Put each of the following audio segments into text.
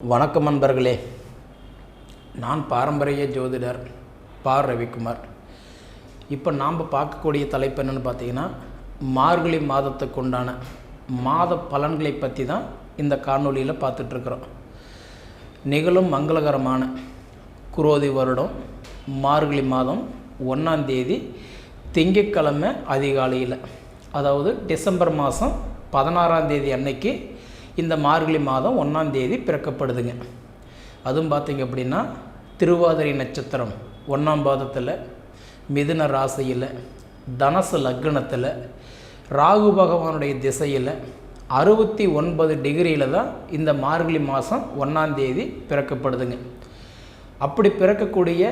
வணக்கம் நண்பர்களே. நான் பாரம்பரிய ஜோதிடர் பார் ரவிக்குமார். இப்போ நாம் பார்க்கக்கூடிய தலைப்பு என்னென்னு பார்த்தீங்கன்னா மார்கழி மாதத்துக்கு உண்டான மாத பலன்களை பற்றி தான் இந்த காணொளியில் பார்த்துட்ருக்குறோம் நிகழும் மங்களகரமான குரோதி வருடம் மார்கழி மாதம் ஒன்றாம் தேதி திங்கட்கிழமை அதிகாலையில் அதாவது டிசம்பர் மாதம் பதினாறாம் தேதி அன்னைக்கு இந்த மார்கழி மாதம் ஒன்றாம் தேதி பிறக்கப்படுதுங்க. அதுவும் பார்த்தீங்க அப்படின்னா திருவாதிரை நட்சத்திரம் ஒன்றாம் பாதத்தில் மிதுன ராசியில் தனசு லக்னத்தில் ராகு பகவானுடைய திசையில் அறுபத்தி ஒன்பது டிகிரியில் தான் இந்த மார்கழி மாதம் ஒன்றாம் தேதி பிறக்கப்படுதுங்க. அப்படி பிறக்கக்கூடிய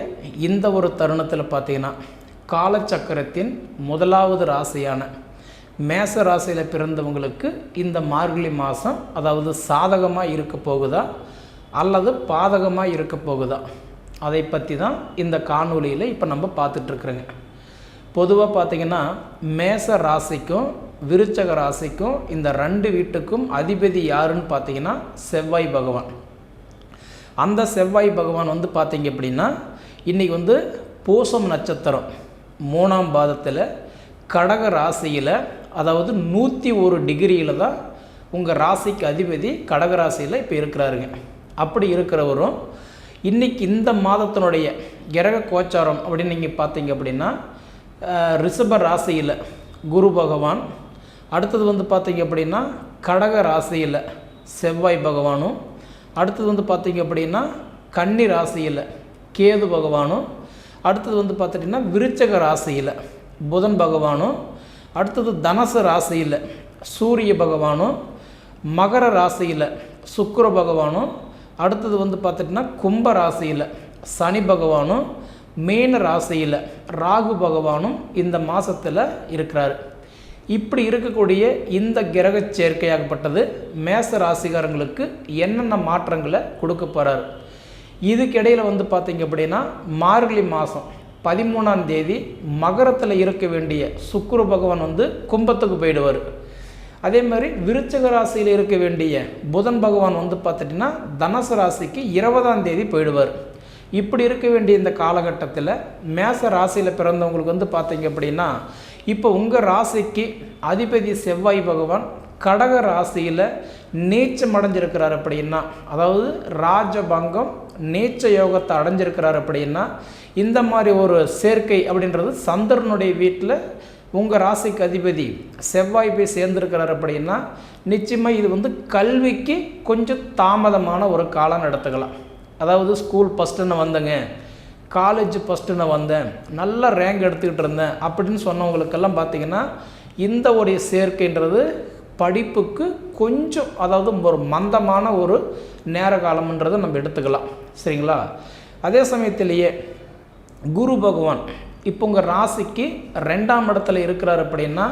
இந்த ஒரு தருணத்தில் பார்த்தீங்கன்னா காலச்சக்கரத்தின் முதலாவது ராசியான மேச ராசியில் பிறந்தவங்களுக்கு இந்த மார்கழி மாதம் அதாவது சாதகமாக இருக்க போகுதா? அல்லது பாதகமாக இருக்க போகுதா? அதை பற்றி தான் இந்த காணொலியில் இப்போ நம்ம பார்த்துட்ருக்குறோங்க. பொதுவாக பார்த்திங்கன்னா மேச ராசிக்கும் விருச்சக ராசிக்கும் இந்த ரெண்டு வீட்டுக்கும் அதிபதி யாருன்னு பார்த்தீங்கன்னா செவ்வாய் பகவான். அந்த செவ்வாய் பகவான் வந்து பார்த்தீங்க அப்படின்னா இன்றைக்கி வந்து பூசம் நட்சத்திரம் மூணாம் பாதத்தில் கடக ராசியில் அதாவது நூற்றி ஒரு டிகிரியில் தான் உங்கள் ராசிக்கு அதிபதி கடக ராசியில் இப்போ இருக்கிறாருங்க. அப்படி இருக்கிறவரும் இன்றைக்கி இந்த மாதத்தினுடைய கிரக கோச்சாரம் அப்படின்னு நீங்கள் பார்த்தீங்க அப்படின்னா ரிஷப ராசியில் குரு பகவான் அடுத்தது வந்து பார்த்தீங்க அப்படின்னா கடக ராசியில் செவ்வாய் பகவானும் அடுத்தது வந்து பார்த்தீங்க அப்படின்னா கன்னி ராசியில் கேது பகவானும் அடுத்தது வந்து பார்த்துட்டிங்கன்னா விருச்சக ராசியில் புதன் பகவானும் அடுத்தது தனசு ராசியில் சூரிய பகவானும் மகர ராசியில் சுக்கர பகவானும் அடுத்தது வந்து பார்த்துட்டிங்கன்னா கும்ப ராசியில் சனி பகவானும் மீன ராசியில் ராகு பகவானும் இந்த மாதத்தில் இருக்கிறார். இப்படி இருக்கக்கூடிய இந்த கிரக சேர்க்கையாகப்பட்டது மேச ராசிகாரங்களுக்கு என்னென்ன மாற்றங்களை கொடுக்க போகிறார் இதுக்கிடையில் வந்து பார்த்தீங்க அப்படின்னா மார்கழி மாதம் பதிமூணாம் தேதி மகரத்தில் இருக்க வேண்டிய சுக்குரு பகவான் வந்து கும்பத்துக்கு போயிடுவார். அதே மாதிரி விருச்சக ராசியில் இருக்க வேண்டிய புதன் பகவான் வந்து பார்த்துட்டிங்கன்னா தனுசு ராசிக்கு இருபதாம் தேதி போயிடுவார். இப்படி இருக்க வேண்டிய இந்த காலகட்டத்தில் மேச ராசியில் பிறந்தவங்களுக்கு வந்து பார்த்தீங்க அப்படின்னா இப்போ உங்கள் ராசிக்கு அதிபதி செவ்வாய் பகவான் கடக ராசியில் நீச்சம் அடைஞ்சிருக்கிறார் அப்படின்னா அதாவது ராஜபங்கம் நீச்ச யோகத்தை அடைஞ்சிருக்கிறார் அப்படின்னா இந்த மாதிரி ஒரு சேர்க்கை அப்படின்றது சந்திரனுடைய வீட்டில் உங்கள் ராசிக்கு அதிபதி செவ்வாய் போய் சேர்ந்துருக்கிறார் அப்படின்னா நிச்சயமாக இது வந்து கல்விக்கு கொஞ்சம் தாமதமான ஒரு காலம் எடுத்துக்கலாம் அதாவது ஸ்கூல் ஃபஸ்ட்டுன்னு வந்தேங்க காலேஜ் ஃபஸ்ட்டு நான் வந்தேன் நல்ல ரேங்க் எடுத்துக்கிட்டு இருந்தேன் அப்படின்னு சொன்னவங்களுக்கெல்லாம் பார்த்திங்கன்னா இந்த ஒரு சேர்க்கைன்றது படிப்புக்கு கொஞ்சம் அதாவது ஒரு மந்தமான ஒரு நேர காலம்ன்றதை நம்ம எடுத்துக்கலாம். சரிங்களா? அதே சமயத்திலேயே குரு பகவான் இப்போ உங்கள் ராசிக்கு ரெண்டாம் இடத்துல இருக்கிறார் அப்படின்னா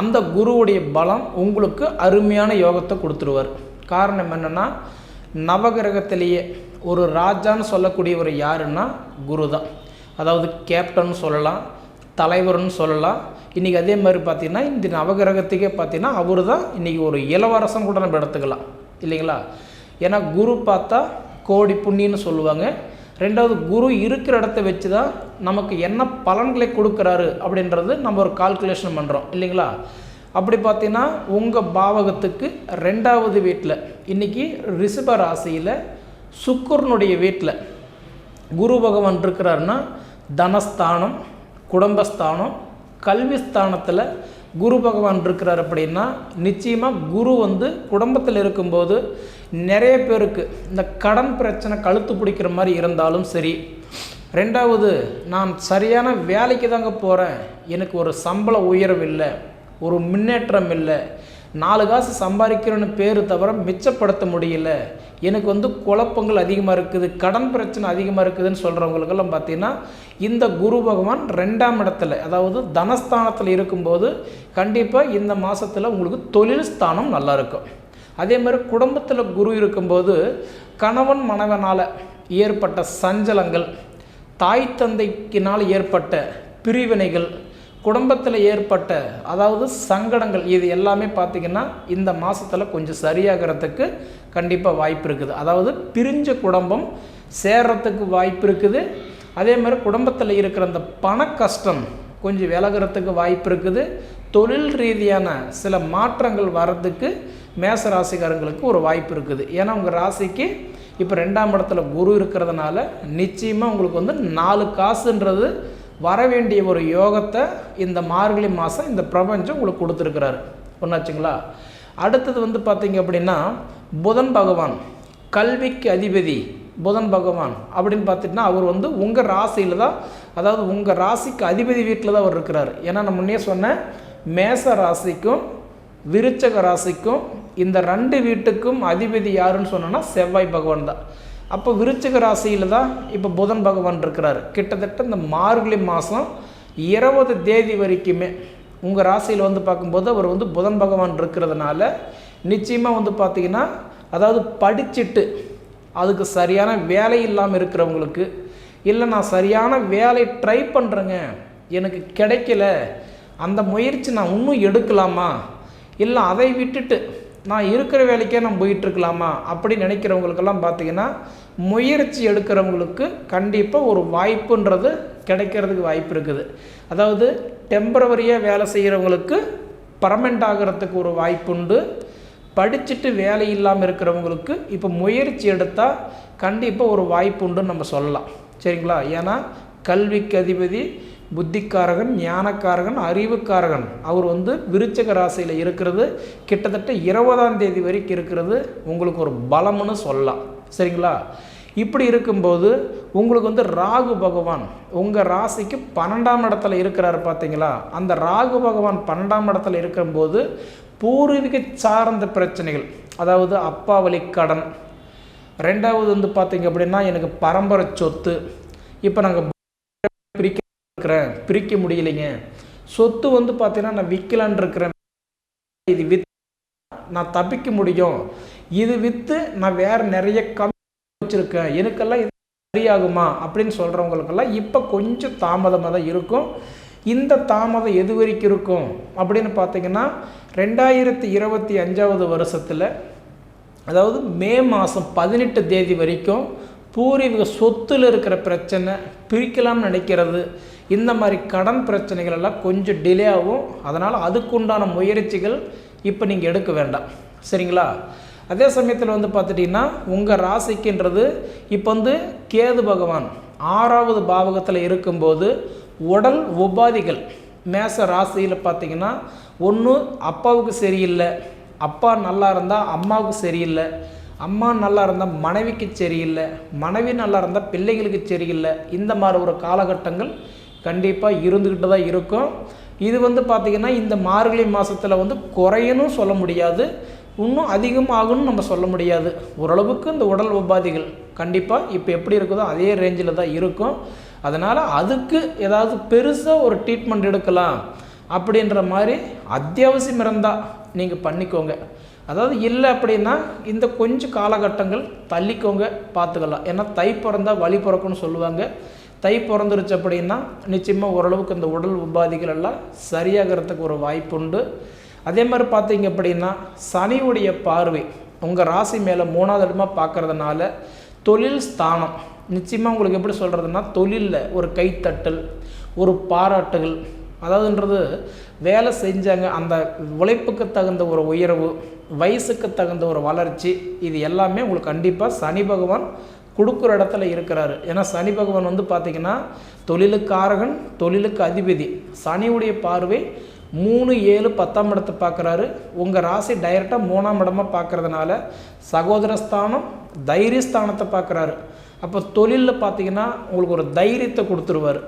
அந்த குருவுடைய பலம் உங்களுக்கு அருமையான யோகத்தை கொடுத்துருவார். காரணம் என்னென்னா நவகிரகத்திலேயே ஒரு ராஜான்னு சொல்லக்கூடியவர் யாருன்னா குரு தான் அதாவது கேப்டன் சொல்லலாம் தலைவர்னு சொல்லலாம். இன்றைக்கி அதே மாதிரி பார்த்திங்கன்னா இந்த நவகிரகத்துக்கே பார்த்தீங்கன்னா அவர் தான் இன்றைக்கி ஒரு இளவரசன் கூட நம்ம எடுத்துக்கலாம். இல்லைங்களா? ஏன்னா குரு பார்த்தா கோடி புண்ணின்னு சொல்லுவாங்க. ரெண்டாவது குரு இருக்கிற இடத்த வச்சு தான் நமக்கு என்ன பலன்களை கொடுக்குறாரு அப்படின்றது நம்ம ஒரு கால்குலேஷன் பண்ணுறோம் இல்லைங்களா? அப்படி பார்த்தீங்கன்னா உங்கள் பாவகத்துக்கு ரெண்டாவது வீட்டில் இன்றைக்கி ரிஷப ராசியில் சுக்கரனுடைய வீட்டில் குரு பகவான் இருக்கிறாருன்னா தனஸ்தானம் குடும்பஸ்தானம் கல்வி ஸ்தானத்தில் குரு பகவான் இருக்கிறார் அப்படின்னா நிச்சயமாக குரு வந்து குடும்பத்தில் இருக்கும்போது நிறைய பேருக்கு இந்த கடன் பிரச்சனை கழுத்து பிடிக்கிற மாதிரி இருந்தாலும் சரி. ரெண்டாவது நான் சரியான வேலைக்கு தாங்க போகிறேன் எனக்கு ஒரு சம்பள உயர்வு இல்லை. ஒரு முன்னேற்றம் இல்லை. நாலு காசு சம்பாதிக்கிறேன்னு பேர் தவிர மிச்சப்படுத்த முடியல. எனக்கு வந்து குழப்பங்கள் அதிகமாக இருக்குது கடன் பிரச்சனை அதிகமாக இருக்குதுன்னு சொல்கிறவங்களுக்கெல்லாம் பார்த்தீங்கன்னா இந்த குரு பகவான் ரெண்டாம் இடத்துல அதாவது தனஸ்தானத்தில் இருக்கும்போது கண்டிப்பாக இந்த மாதத்தில் உங்களுக்கு தொழில் ஸ்தானம் நல்லாயிருக்கும் அதே மாதிரி குடும்பத்தில் குரு இருக்கும்போது கணவன் மனைவனால் ஏற்பட்ட சஞ்சலங்கள் தாய் தந்தைக்கினால் ஏற்பட்ட பிரிவினைகள் குடும்பத்தில் ஏற்பட்ட அதாவது சங்கடங்கள் இது எல்லாமே பார்த்திங்கன்னா இந்த மாதத்தில் கொஞ்சம் சரியாகிறதுக்கு கண்டிப்பாக வாய்ப்பு இருக்குது. அதாவது பிரிஞ்ச குடும்பம் சேர்றதுக்கு வாய்ப்பு இருக்குது. அதே மாதிரி குடும்பத்தில் இருக்கிற அந்த பண கஷ்டம் கொஞ்சம் விலகிறதுக்கு வாய்ப்பு இருக்குது. தொழில் ரீதியான சில மாற்றங்கள் வர்றதுக்கு மேச ராசிக்காரங்களுக்கு ஒரு வாய்ப்பு இருக்குது. ஏன்னா உங்கள் ராசிக்கு இப்போ ரெண்டாம் இடத்துல குரு இருக்கிறதுனால நிச்சயமாக உங்களுக்கு வந்து நாலு காசுன்றது வர வேண்டிய ஒரு யோகத்தை இந்த மார்கழி மாதம் இந்த பிரபஞ்சம் உங்களுக்கு கொடுத்துருக்கிறாரு. ஒன்றாச்சுங்களா அடுத்தது வந்து பார்த்தீங்க அப்படின்னா புதன் பகவான் கல்விக்கு அதிபதி புதன் பகவான் அப்படின்னு பார்த்துட்டுனா அவர் வந்து உங்கள் ராசியில் தான் அதாவது உங்கள் ராசிக்கு அதிபதி வீட்டில் தான் அவர் இருக்கிறார். ஏன்னா நான் முன்னே சொன்னேன் மேச ராசிக்கும் விருச்சக ராசிக்கும் இந்த ரெண்டு வீட்டுக்கும் அதிபதி யாருன்னு சொன்னோன்னா செவ்வாய் பகவான் தான். அப்போ விருச்சிக ராசியில் தான் இப்போ புதன் பகவான் இருக்கிறார். கிட்டத்தட்ட இந்த மார்கழி மாதம் இருபது தேதி வரைக்குமே உங்கள் ராசியில் வந்து பார்க்கும்போது அவர் வந்து புதன் பகவான் இருக்கிறதுனால நிச்சயமாக வந்து பார்த்திங்கன்னா அதாவது படிச்சுட்டு அதுக்கு சரியான வேலை இல்லாமல் இருக்கிறவங்களுக்கு இல்லை நான் சரியான வேலை ட்ரை பண்ணுறேங்க எனக்கு கிடைக்கல. அந்த முயற்சி நான் இன்னும் எடுக்கலாமா? இல்லை அதை விட்டுட்டு நான் இருக்கிற வேலைக்கே நான் போயிட்டுருக்கலாமா? அப்படின்னு நினைக்கிறவங்களுக்கெல்லாம் பார்த்திங்கன்னா முயற்சி எடுக்கிறவங்களுக்கு கண்டிப்பாக ஒரு வாய்ப்புன்றது கிடைக்கிறதுக்கு வாய்ப்பு இருக்குது. அதாவது டெம்பரவரியாக வேலை செய்கிறவங்களுக்கு பர்மனெண்ட் ஆகிறதுக்கு ஒரு வாய்ப்புண்டு. படிச்சுட்டு வேலை இல்லாமல் இருக்கிறவங்களுக்கு இப்போ முயற்சி எடுத்தால் கண்டிப்பாக ஒரு வாய்ப்புண்டுன்னு நம்ம சொல்லலாம். சரிங்களா? ஏன்னா கல்விக்கு அதிபதி புத்திக்காரகன் ஞானக்காரகன் அறிவுக்காரகன். அவர் வந்து விருச்சக ராசியில் இருக்கிறது. கிட்டத்தட்ட இருபதாம் தேதி வரைக்கும் இருக்கிறது. உங்களுக்கு ஒரு பலம்னு சொல்லலாம். சரிங்களா? இப்படி இருக்கும்போது உங்களுக்கு வந்து ராகு பகவான் உங்கள் ராசிக்கு பன்னெண்டாம் இடத்துல இருக்கிறாரு பார்த்தீங்களா? அந்த ராகு பகவான் பன்னெண்டாம் இடத்துல இருக்கும்போது பூர்வீக சார்ந்த பிரச்சனைகள் அதாவது அப்பா வழி கடன். ரெண்டாவது வந்து பார்த்தீங்க அப்படின்னா எனக்கு பரம்பரை சொத்து. இப்போ நாங்கள் இருக்கிறேன். பிரிக்க முடியலைங்க. சொத்து வந்து பார்த்தீங்கன்னா நான் விற்கலான் இருக்கிறேன். இது வித் நான் தப்பிக்க முடியும். இது விற்று நான் வேறு நிறைய கம் வச்சுருக்கேன். எனக்கெல்லாம் இது சரியாகுமா அப்படின்னு சொல்கிறவங்களுக்கெல்லாம் இப்போ கொஞ்சம் தாமதமாக தான் இருக்கும். இந்த தாமதம் எது வரைக்கும் இருக்கும் அப்படின்னு பார்த்தீங்கன்னா ரெண்டாயிரத்தி இருபத்தி அஞ்சாவது வருஷத்தில் அதாவது மே மாதம் பதினெட்டு தேதி வரைக்கும் பூர்வீக சொத்தில் இருக்கிற பிரச்சனை பிரிக்கலாம்னு நினைக்கிறது. இந்த மாதிரி கடன் பிரச்சனைகள் எல்லாம் கொஞ்சம் டிலே ஆகும். அதனால் அதுக்குண்டான முயற்சிகள் இப்போ நீங்கள் எடுக்க வேண்டாம். சரிங்களா? அதே சமயத்தில் வந்து பார்த்துட்டிங்கன்னா உங்கள் ராசிக்குன்றது இப்போ வந்து கேது பகவான் ஆறாவது பாவகத்தில் இருக்கும்போது உடல் உபாதிகள் மேச ராசியில் பார்த்தீங்கன்னா ஒன்று அப்பாவுக்கு சரியில்லை அப்பா நல்லா இருந்தால் அம்மாவுக்கு சரியில்லை அம்மா நல்லா இருந்தால் மனைவிக்கு சரியில்லை மனைவி நல்லா இருந்தால் பிள்ளைகளுக்கு சரியில்லை இந்த மாதிரி ஒரு காலகட்டங்கள் கண்டிப்பாக இருந்துக்கிட்டு தான் இருக்கும். இது வந்து பார்த்திங்கன்னா இந்த மார்கழி மாதத்தில் வந்து குறையணும் சொல்ல முடியாது. இன்னும் அதிகமாகும்னு நம்ம சொல்ல முடியாது. ஓரளவுக்கு இந்த உடல் உபாதிகள் கண்டிப்பாக இப்போ எப்படி இருக்குதோ அதே ரேஞ்சில் தான் இருக்கும். அதனால் அதுக்கு ஏதாவது பெருசாக ஒரு ட்ரீட்மெண்ட் எடுக்கலாம் அப்படின்ற மாதிரி அத்தியாவசியம் இருந்தால் நீங்கள் பண்ணிக்கோங்க. அதாவது இல்லை அப்படின்னா இந்த கொஞ்சம் காலகட்டங்கள் தள்ளிக்கோங்க பார்த்துக்கலாம் ஏன்னா தை பிறந்தால் வழி பிறக்கும்னு சொல்லுவாங்க. தை பிறந்துருச்சு அப்படின்னா நிச்சயமாக ஓரளவுக்கு இந்த உடல் உபாதிகள் எல்லாம் சரியாகிறதுக்கு ஒரு வாய்ப்பு உண்டு அதே மாதிரி பார்த்தீங்க அப்படின்னா சனியுடைய பார்வை உங்கள் ராசி மேலே மூணாவது இடமாக பார்க்குறதுனால தொழில் ஸ்தானம். நிச்சயமாக உங்களுக்கு எப்படி சொல்கிறதுனா தொழிலில் ஒரு கைத்தட்டல் ஒரு பாராட்டுகள் அதாவதுன்றது வேலை செஞ்சாங்க அந்த உழைப்புக்கு தகுந்த ஒரு உயர்வு வயசுக்கு தகுந்த ஒரு வளர்ச்சி இது எல்லாமே உங்களுக்கு கண்டிப்பாக சனி பகவான் கொடுக்குற இடத்துல இருக்கிறாரு. ஏன்னா சனி பகவான் வந்து பார்த்திங்கன்னா தொழிலுக்காரகன் தொழிலுக்கு அதிபதி. சனியுடைய பார்வை மூணு ஏழு பத்தாம் இடத்தை பார்க்குறாரு. உங்கள் ராசி டைரெக்டாக மூணாம் இடமாக பார்க்குறதுனால சகோதரஸ்தானம் தைரியஸ்தானத்தை பார்க்குறாரு. அப்போ தொழிலில் பார்த்தீங்கன்னா உங்களுக்கு ஒரு தைரியத்தை கொடுத்துருவார்.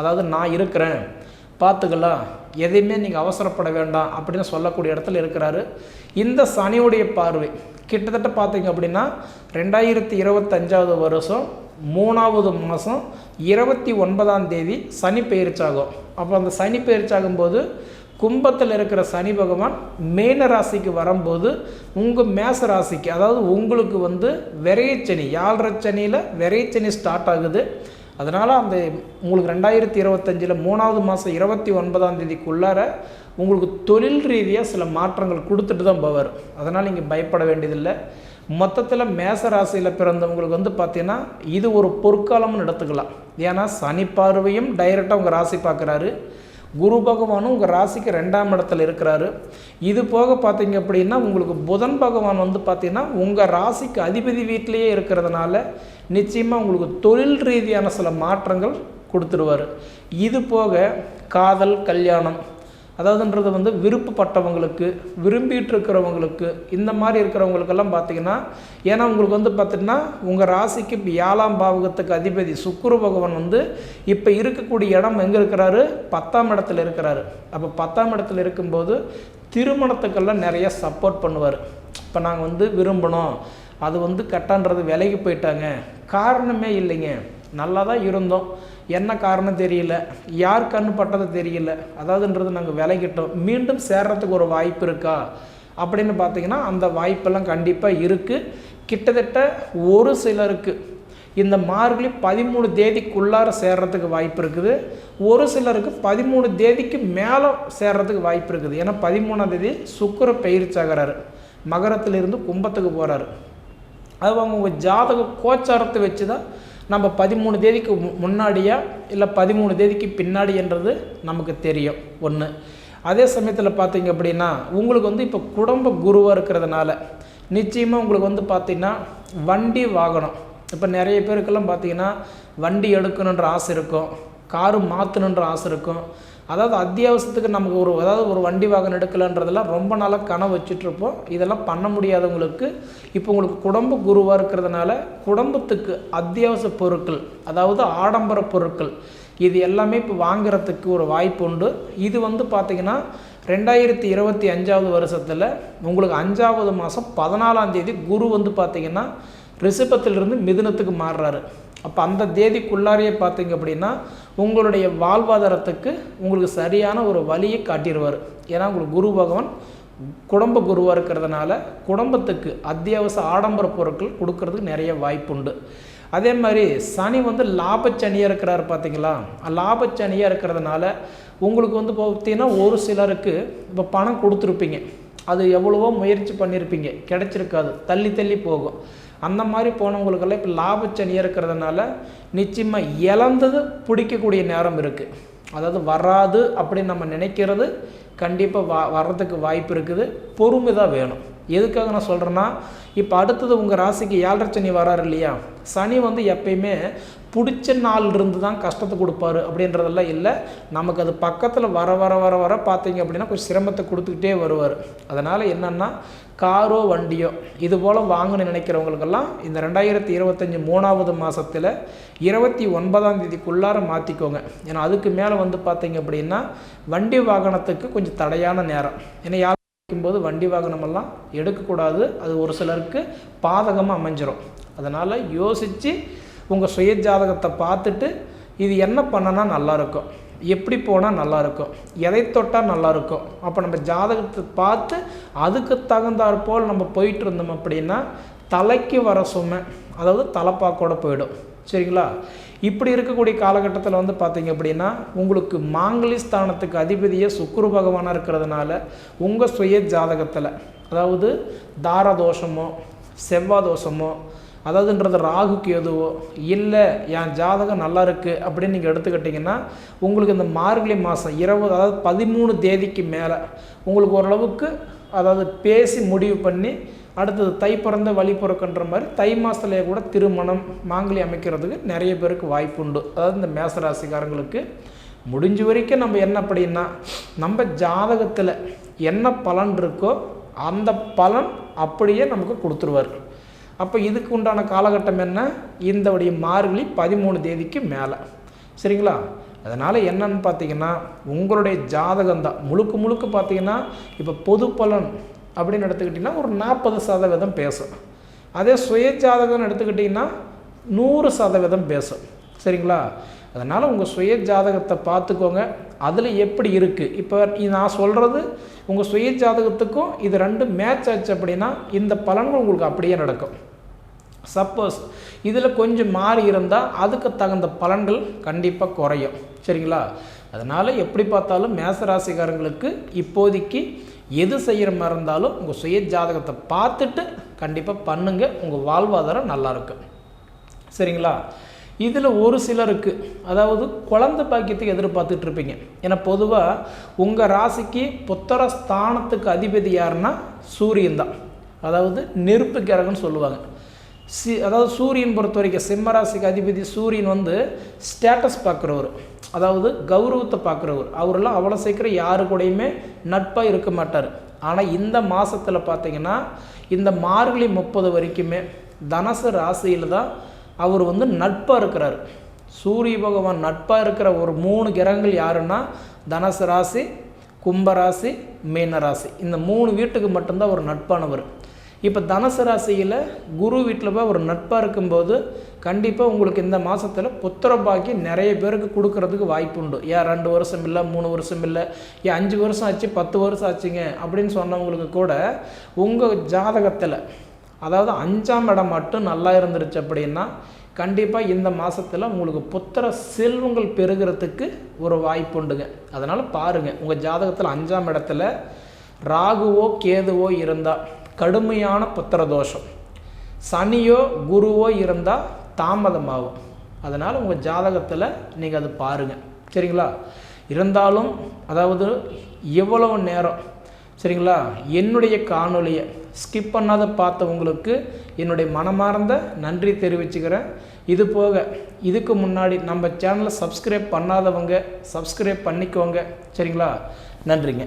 அதாவது நான் இருக்கிறேன். பார்த்துக்கலாம். எதையுமே நீங்கள் அவசரப்பட வேண்டாம் அப்படின்னு சொல்லக்கூடிய இடத்துல இருக்கிறாரு. இந்த சனியுடைய பார்வை கிட்டத்தட்ட பார்த்தீங்க அப்படின்னா ரெண்டாயிரத்தி இருபத்தஞ்சாவது வருஷம் மூணாவது மாதம் இருபத்தி ஒன்பதாம் தேதி சனி பயிற்சாகும் அப்போ அந்த சனி பயிற்சாகும்போது கும்பத்தில் இருக்கிற சனி பகவான் மேன ராசிக்கு வரும்போது உங்கள் மேச ராசிக்கு அதாவது உங்களுக்கு வந்து விரைச்சனி யாழ்ரை சனியில் விரைச்சனி ஸ்டார்ட் ஆகுது. அதனால் அந்த உங்களுக்கு ரெண்டாயிரத்தி இருபத்தஞ்சில் மூணாவது மாதம் இருபத்தி ஒன்பதாம் தேதிக்குள்ளார உங்களுக்கு தொழில் ரீதியாக சில மாற்றங்கள் கொடுத்துட்டு தான் போவார். அதனால் நீங்கள் பயப்பட வேண்டியதில்லை. மொத்தத்தில் மேச ராசியில் பிறந்தவங்களுக்கு வந்து பார்த்தீங்கன்னா இது ஒரு பொற்காலம்னு எடுத்துக்கலாம். ஏன்னா சனி பார்வையும் டைரெக்டாக உங்கள் ராசி பார்க்குறாரு குரு பகவானும் உங்கள் ராசிக்கு ரெண்டாம் இடத்துல இருக்கிறாரு. இது போக பார்த்தீங்க அப்படின்னா உங்களுக்கு புதன் பகவான் வந்து பார்த்தீங்கன்னா உங்கள் ராசிக்கு அதிபதி வீட்டிலேயே இருக்கிறதுனால நிச்சயமாக உங்களுக்கு தொழில் ரீதியான சில மாற்றங்கள் கொடுத்துருவார். இது போக காதல் கல்யாணம் அதாவதுன்றது வந்து விருப்பப்பட்டவங்களுக்கு விரும்பிட்டு இருக்கிறவங்களுக்கு இந்த மாதிரி இருக்கிறவங்களுக்கெல்லாம் பார்த்தீங்கன்னா ஏன்னா உங்களுக்கு வந்து பார்த்திங்கன்னா உங்கள் ராசிக்கு இப்போ ஏழாம் பாவகத்துக்கு அதிபதி சுக்குரு பகவான் வந்து இப்போ இருக்கக்கூடிய இடம் எங்கே இருக்கிறாரு? பத்தாம் இடத்துல இருக்கிறாரு. அப்போ பத்தாம் இடத்துல இருக்கும்போது திருமணத்துக்கெல்லாம் நிறைய சப்போர்ட் பண்ணுவார். இப்போ நாங்கள் வந்து விரும்பணும். அது வந்து கட்டான்றது விலைக்கு போயிட்டாங்க. காரணமே இல்லைங்க. நல்லா தான் இருந்தோம். என்ன காரணம் தெரியல. யார் கண்ணு பட்டது தெரியல. அதாவதுன்றது நாங்கள் விலகிட்டோம். மீண்டும் சேர்றதுக்கு ஒரு வாய்ப்பு இருக்கா? அப்படின்னு பார்த்தீங்கன்னா அந்த வாய்ப்பெல்லாம் கண்டிப்பாக இருக்குது கிட்டத்தட்ட ஒரு சிலருக்கு இந்த மார்கழி பதிமூணு தேதிக்குள்ளார சேர்றதுக்கு வாய்ப்பு இருக்குது. ஒரு சிலருக்கு பதிமூணு தேதிக்கு மேலே சேர்றதுக்கு வாய்ப்பு இருக்குது. ஏன்னா பதிமூணாம் தேதி சுக்கர பயிற்சியாகிறாரு. மகரத்திலிருந்து கும்பத்துக்கு போகிறாரு அது உங்கள் ஜாதக கோச்சாரத்தை வச்சு தான் நம்ம பதிமூணு தேதிக்கு மு- முன்னாடியா இல்லை பதிமூணு தேதிக்கு பின்னாடின்றது நமக்கு தெரியும். ஒன்று அதே சமயத்தில் பார்த்தீங்க அப்படின்னா உங்களுக்கு வந்து இப்போ குடும்ப குருவாக இருக்கிறதுனால நிச்சயமாக உங்களுக்கு வந்து பார்த்தீங்கன்னா வண்டி வாகனம். இப்போ நிறைய பேருக்கெல்லாம் பார்த்தீங்கன்னா வண்டி எடுக்கணுன்ற ஆசை இருக்கும். காரு மாற்றணுன்ற ஆசை இருக்கும். அதாவது அத்தியாவசியத்துக்கு நமக்கு ஒரு அதாவது ஒரு வண்டி வாகனம் எடுக்கலன்றதெல்லாம் ரொம்ப நாளாக கனவு வச்சுட்ருப்போம். இதெல்லாம் பண்ண முடியாதவங்களுக்கு இப்போ உங்களுக்கு குடும்ப குருவாக இருக்கிறதுனால குடும்பத்துக்கு அத்தியாவசிய பொருட்கள் அதாவது ஆடம்பர பொருட்கள் இது எல்லாமே இப்போ வாங்குறதுக்கு ஒரு வாய்ப்பு உண்டு. இது வந்து பார்த்திங்கன்னா ரெண்டாயிரத்தி இருபத்தி அஞ்சாவது வருஷத்தில் உங்களுக்கு அஞ்சாவது மாதம் பதினாலாம் தேதி குரு வந்து பார்த்திங்கன்னா ரிஷபத்திலிருந்து மிதுனத்துக்கு மாறுறாரு. அப்போ அந்த தேதிக்குள்ளாரையே பார்த்தீங்க அப்படின்னா உங்களுடைய வாழ்வாதாரத்துக்கு உங்களுக்கு சரியான ஒரு வழியை காட்டிடுவார். ஏன்னா உங்களுக்கு குரு பகவான் குடும்ப குருவாக இருக்கிறதுனால குடும்பத்துக்கு அத்தியாவசிய ஆடம்பர பொருட்கள் கொடுக்கறதுக்கு நிறைய வாய்ப்புண்டு. அதே மாதிரி சனி வந்து லாபச்சனியாக இருக்கிறாரு பார்த்தீங்களா? லாபச்சனியாக இருக்கிறதுனால உங்களுக்கு வந்து பார்த்தீங்கன்னா ஒரு சிலருக்கு இப்போ பணம் கொடுத்துருப்பீங்க. அது எவ்வளவோ முயற்சி பண்ணியிருப்பீங்க கிடைச்சிருக்காது. தள்ளி தள்ளி போகும். அந்த மாதிரி போனவங்களுக்கெல்லாம் இப்போ லாபச்சனியாக இருக்கிறதுனால நிச்சயமாக இழந்தது பிடிக்கக்கூடிய நேரம் இருக்குது அதாவது வராது அப்படின்னு நம்ம நினைக்கிறது கண்டிப்பாக வா வர்றதுக்கு வாய்ப்பு இருக்குது. பொறுமை தான் வேணும். எதுக்காக நான் சொல்கிறேன்னா இப்போ அடுத்தது உங்கள் ராசிக்கு ஏழரை சனி வராரு இல்லையா? சனி வந்து எப்பயுமே பிடிச்ச நாள் இருந்து தான் கஷ்டத்தை கொடுப்பாரு அப்படின்றதெல்லாம் இல்லை. நமக்கு அது பக்கத்தில் வர வர வர வர பார்த்தீங்க அப்படின்னா கொஞ்சம் சிரமத்தை கொடுத்துக்கிட்டே வருவார். அதனால் என்னென்னா காரோ வண்டியோ இது போல் வாங்கணும்னு நினைக்கிறவங்களுக்கெல்லாம் இந்த ரெண்டாயிரத்தி இருபத்தஞ்சி மூணாவது மாதத்தில் இருபத்தி ஒன்பதாம் தேதிக்குள்ளார மாற்றிக்கோங்க ஏன்னா அதுக்கு மேலே வந்து பார்த்தீங்க அப்படின்னா வண்டி வாகனத்துக்கு கொஞ்சம் தடையான நேரம். ஏன்னா யார் போது வண்டி வாகனமெல்லாம் எடுக்கக்கூடாது. அது ஒரு சிலருக்கு பாதகமாக அமைஞ்சிரும். அதனால் யோசித்து உங்கள் சுய ஜாதகத்தை பார்த்துட்டு இது என்ன பண்ணனா நல்லாயிருக்கும் எப்படி போனால் நல்லாயிருக்கும் எதை தொட்டால் நல்லாயிருக்கும் அப்போ நம்ம ஜாதகத்தை பார்த்து அதுக்கு தகுந்தாற்போல் நம்ம போயிட்டு இருந்தோம் அப்படின்னா தலைக்கு வர சுமை அதாவது தலைப்பாக்கோட போயிடும். சரிங்களா? இப்படி இருக்கக்கூடிய காலகட்டத்தில் வந்து பார்த்தீங்க அப்படின்னா உங்களுக்கு மாங்கலி ஸ்தானத்துக்கு அதிபதியே சுக்குரு பகவானாக இருக்கிறதுனால உங்கள் சுய ஜாதகத்தில் அதாவது தாரதோஷமோ செவ்வாய் தோஷமோ அதாவதுன்றது ராகுக்கு எதுவோ இல்லை என் ஜாதகம் நல்லா இருக்குது அப்படின்னு நீங்கள் எடுத்துக்கிட்டிங்கன்னா உங்களுக்கு இந்த மார்கழி மாதம் இருபது அதாவது பதிமூணு தேதிக்கு மேலே உங்களுக்கு ஓரளவுக்கு அதாவது பேசி முடிவு பண்ணி அடுத்தது தை பிறந்த வழி பிறக்குன்ற மாதிரி தை மாதத்துலேயே கூட திருமணம் மாங்கலி அமைக்கிறதுக்கு நிறைய பேருக்கு வாய்ப்பு உண்டு. அதாவது இந்த மேசராசிக்காரங்களுக்கு முடிஞ்ச வரைக்கும் நம்ம என்ன அப்படின்னா நம்ம ஜாதகத்தில் என்ன பலன் இருக்கோ அந்த பலன் அப்படியே நமக்கு கொடுத்துருவார். அப்போ இதுக்கு உண்டான காலகட்டம் என்ன? இந்தவுடைய மார்கழி பதிமூணு தேதிக்கு மேலே. சரிங்களா? அதனால் என்னன்னு பார்த்தீங்கன்னா உங்களுடைய ஜாதகம் தான். முழுக்க முழுக்க பார்த்தீங்கன்னா இப்போ பொது பலன் அப்படின்னு எடுத்துக்கிட்டிங்கன்னா ஒரு நாற்பது சதவீதம் பேசும் அதே சுய ஜாதகம்னு எடுத்துக்கிட்டிங்கன்னா நூறு சதவீதம் பேசும் சரிங்களா? அதனால் உங்கள் சுய ஜாதகத்தை பார்த்துக்கோங்க. அதில் எப்படி இருக்குது இப்போ நான் சொல்கிறது உங்கள் சுய ஜாதகத்துக்கும் இது ரெண்டும் மேட்ச் ஆச்சு அப்படின்னா இந்த பலன்கள் உங்களுக்கு அப்படியே நடக்கும். சப்போஸ் இதில் கொஞ்சம் மாறி இருந்தால் அதுக்கு தகுந்த பலன்கள் கண்டிப்பாக குறையும். சரிங்களா? அதனால் எப்படி பார்த்தாலும் மேசராசிக்காரங்களுக்கு இப்போதைக்கு எது செய்கிற மாதிரி இருந்தாலும் உங்கள் சுய ஜாதகத்தை பார்த்துட்டு கண்டிப்பாக பண்ணுங்கள் உங்கள் வாழ்வாதாரம் நல்லாயிருக்கும் சரிங்களா? இதில் ஒரு சிலருக்கு அதாவது குழந்த பாக்கியத்துக்கு எதிர்பார்த்துட்டு இருப்பீங்க. ஏன்னா பொதுவாக உங்கள் ராசிக்கு புத்தர ஸ்தானத்துக்கு அதிபதி யாருன்னா சூரியன் தான். அதாவது நெருப்பு கிரகம்னு சொல்லுவாங்க. சி அதாவது சூரியன் பொறுத்த வரைக்கும் சிம்ம ராசிக்கு அதிபதி சூரியன் வந்து ஸ்டேட்டஸ் பார்க்குறவர். அதாவது கௌரவத்தை பார்க்குறவர். அவரெல்லாம் அவ்வளோ சீக்கிரம் யாரு கூடயுமே நட்பாக இருக்க மாட்டார். ஆனால் இந்த மாதத்தில் பார்த்தீங்கன்னா இந்த மார்கழி முப்பது வரைக்குமே தனசு ராசியில் தான் அவர் வந்து நட்பாக இருக்கிறார். சூரிய பகவான் நட்பாக இருக்கிற ஒரு மூணு கிரகங்கள் யாருன்னா தனுசு ராசி கும்பராசி மீனராசி இந்த மூணு வீட்டுக்கு மட்டும்தான் ஒரு நட்பானவர். இப்போ தனுசு ராசியில் குரு வீட்டில் போய் ஒரு நட்பாக இருக்கும்போது கண்டிப்பாக உங்களுக்கு இந்த மாதத்தில் புத்திர பாக்கி நிறைய பேருக்கு கொடுக்கறதுக்கு வாய்ப்பு உண்டு. ஏன் ரெண்டு வருஷம் இல்லை மூணு வருஷம் இல்லை ஏன் அஞ்சு வருஷம் ஆச்சு பத்து வருஷம் ஆச்சுங்க அப்படின்னு சொன்னவங்களுக்கு கூட உங்கள் ஜாதகத்தில் அதாவது அஞ்சாம் இடம் மட்டும் நல்லா இருந்துருச்சு அப்படின்னா கண்டிப்பாக இந்த மாதத்தில் உங்களுக்கு புத்திர செல்வங்கள் பெருகிறதுக்கு ஒரு வாய்ப்பு உண்டுங்க அதனால் பாருங்கள் உங்கள் ஜாதகத்தில் அஞ்சாம் இடத்துல ராகுவோ கேதுவோ இருந்தால் கடுமையான புத்திர தோஷம். சனியோ குருவோ இருந்தால் தாமதமாகும். அதனால் உங்கள் ஜாதகத்தில் நீங்கள் அது பாருங்கள் சரிங்களா? இருந்தாலும் அதாவது எவ்வளவு நேரம் சரிங்களா? என்னுடைய காணொலியை ஸ்கிப் பண்ணாத பார்த்தவங்களுக்கு என்னுடைய மனமார்ந்த நன்றி தெரிவிச்சுக்கிறேன். இது போக இதுக்கு முன்னாடி நம்ம சேனலை சப்ஸ்கிரைப் பண்ணாதவங்க சப்ஸ்கிரைப் பண்ணிக்கோங்க. சரிங்களா? நன்றிங்க.